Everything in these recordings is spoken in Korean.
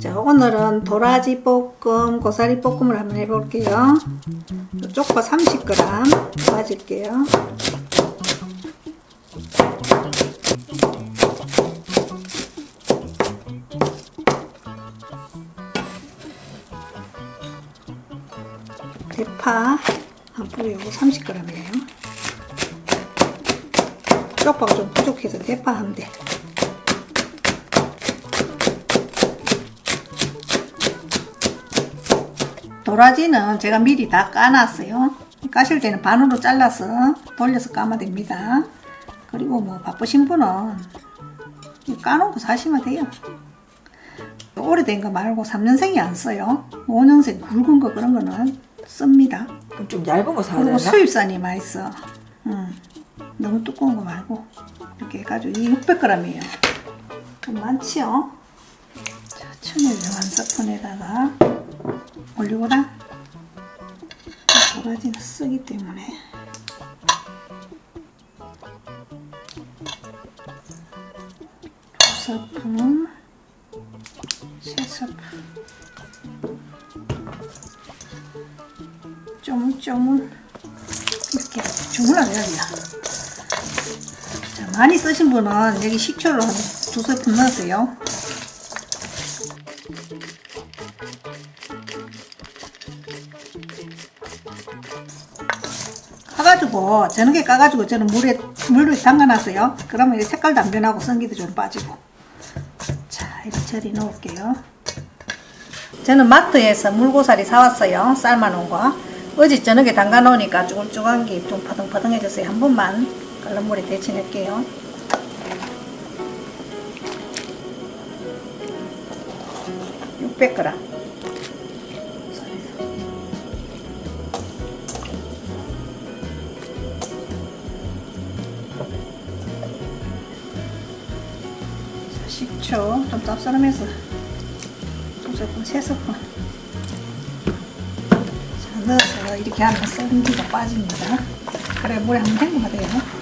자, 오늘은 도라지 볶음, 고사리 볶음을 한번 해볼게요. 쪽파 30g 빠질게요. 대파 한 뿌리 요거 30g이에요. 쪽파가 좀 부족해서 대파 한 대. 도라지는 제가 미리 다 까놨어요. 까실 때는 반으로 잘라서 돌려서 까면 됩니다. 그리고 뭐 바쁘신 분은 까놓은 거 사시면 돼요. 오래된 거 말고 3년생이 안 써요. 5년생 굵은 거 그런 거는 씁니다. 그럼 좀 얇은 거 사야 그리고 되나? 수입산이 맛있어. 응. 너무 두꺼운 거 말고 이렇게 해가지고 이 600g이에요. 좀 많지요? 자, 천일염 한 스푼에다가 올리고당 도라지는 쓰기 때문에 두 스푼 세 스푼 쪼물쪼물 이렇게 주물러내야 돼요. 자, 많이 쓰신 분은 여기 식초를 한 두세 스푼 넣으세요. 까가지고 저녁에 까가지고 저는 물에 물로 담가놨어요. 그러면 이 색깔도 안 변하고 성기도 좀 빠지고. 자 이리저리 넣을게요. 저는 마트에서 물고사리 사왔어요. 삶아놓은 거. 어제 저녁에 담가 놓으니까 쭈글쭈글한 게 좀 파등파등해졌어요. 한 번만 끓는 물에 데쳐낼게요. (600g) 자, 식초 좀 짭짤하면서 두 스푼, 세 스푼 자, 넣어서 이렇게 하면 썰기가 빠집니다. 그래 물에 한번 헹궈야 돼요.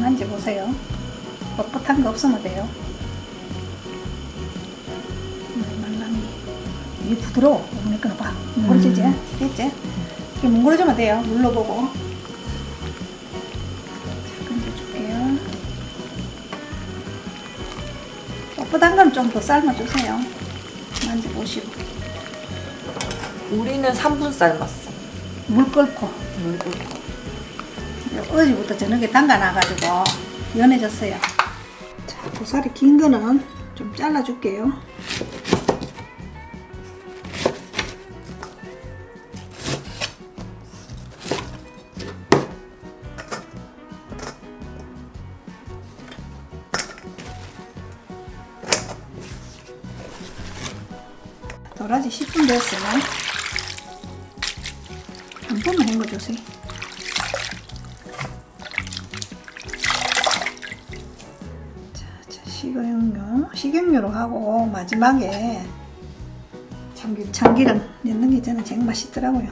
만져보세요. 뻣뻣한 거 없으면 돼요 이게 부드러워. 너무 끊어봐. 뭉그러지지? 됐지? 이렇게 뭉그러지면 돼요. 눌러보고. 자 건져줄게요. 뻣뻣한 건 좀 더 삶아주세요. 만져보시고. 우리는 3분 삶았어. 물 끓고. 물 끓고. 어제부터 저녁에 담가놔가지고 연해졌어요. 자 고사리 긴 거는 좀 잘라줄게요 도라지 10분 됐어요 한 번만 헹궈주세요 식용유, 식용유로 하고 마지막에 참기름, 참기름 넣는 게 저는 제일 맛있더라고요.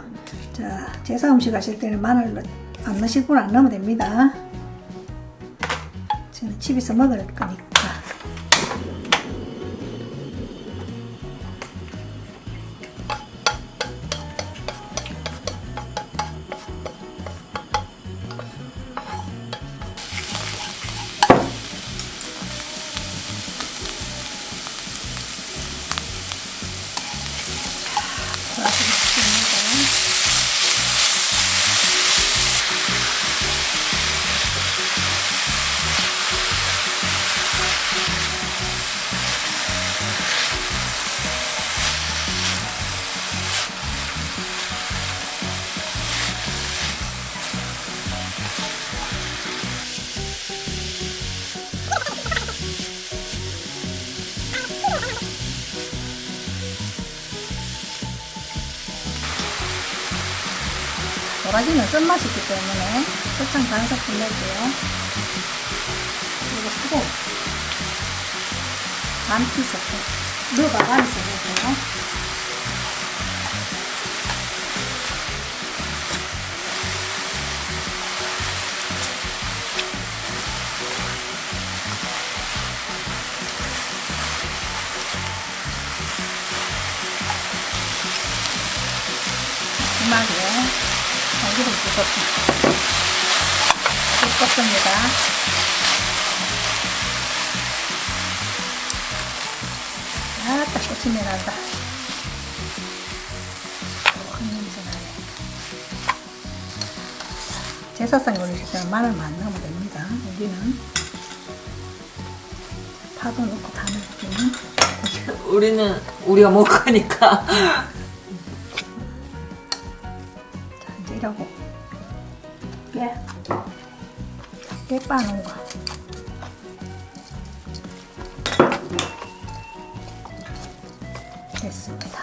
자, 제사 음식 하실 때는 마늘 넣- 안 넣으실 분 안 넣으면 됩니다. 저는 집에서 먹을 거니까. 도라지는 쓴맛이 있기 때문에 설탕 반 스푼 넣을게요. 그리고 소금 반 티스푼 넣어봐 안에서 볶습니다. 아딱 꼬치내 난다. 큰 냄새 나네. 제사상 올리실 때는 마늘만 안 넣으면 됩니다. 여기는 파도 넣고 다 넣을게요. 우리는 우리가 먹을 거니까. 자, 이제 이러고 깨, 깨 빠는 거. 됐습니다.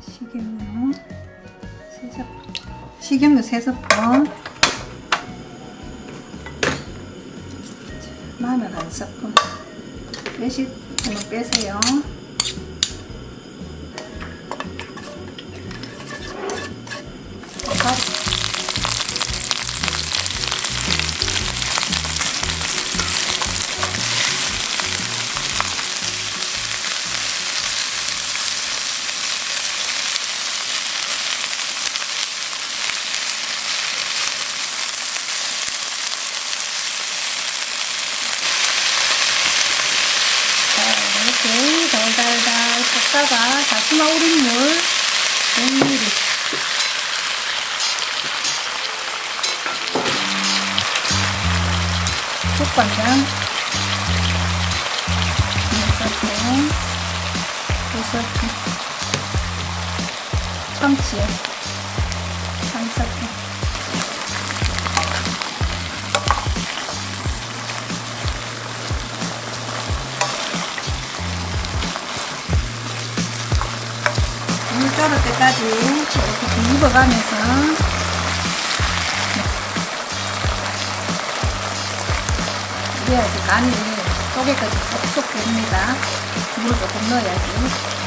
식용유 세 스푼, 식용유 세 스푼, 마늘 한 스푼. 빼시 빼세요. 볶다가 다시마 우린 물. 100ml 국간장. 2스푼 2스푼 참치 3 물 졸을 때까지 이렇게 뒤집어가면서 이래야지 간이 속에까지 쏙쏙 됩니다. 물을 조금 넣어야지.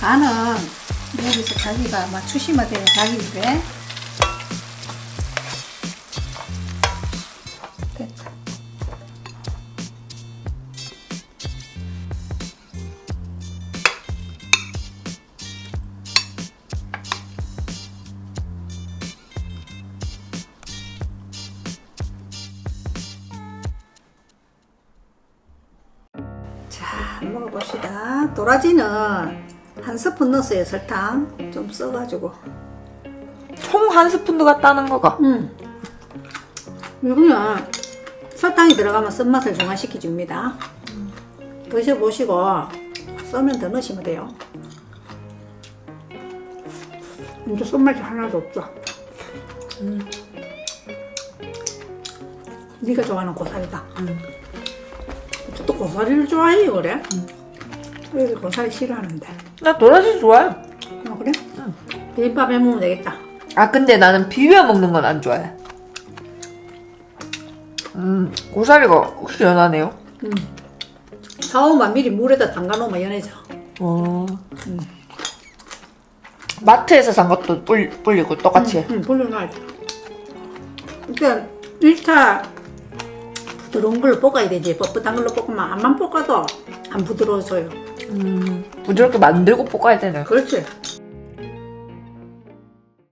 간은 여기서 자기가 맞추시면 돼요 자기인데. 됐다. 자 먹어봅시다. 도라지는 한 스푼 넣었어요 설탕 좀 써가지고 총 한 스푼도 같다는 거가. 음. 이거는 설탕이 들어가면 쓴맛을 중화시켜 줍니다. 드셔보시고 써면 더 넣으시면 돼요. 이제 쓴맛이 하나도 없어. 음. 네가 좋아하는 고사리다. 음. 또 고사리를 좋아해요 그래? 왜 고사리 싫어하는데? 나 도라지 좋아해. 아 그래? 비빔밥에 먹으면 되겠다. 아 근데 나는 비벼 먹는 건 안 좋아해. 음 고사리가 혹시 연하네요. 음. 사오만 미리 물에다 담가 놓으면 연해져. 어. 마트에서 산 것도 불, 불리고 똑같이. 응, 불려놔야 돼. 그러니까 1차 부드러운 걸로 볶아야 되지. 뻣뻣한 걸로 볶으면 안만 볶아도 안 부드러워져요. 음, 부드럽게 만들고 볶아야 되네. 그렇지.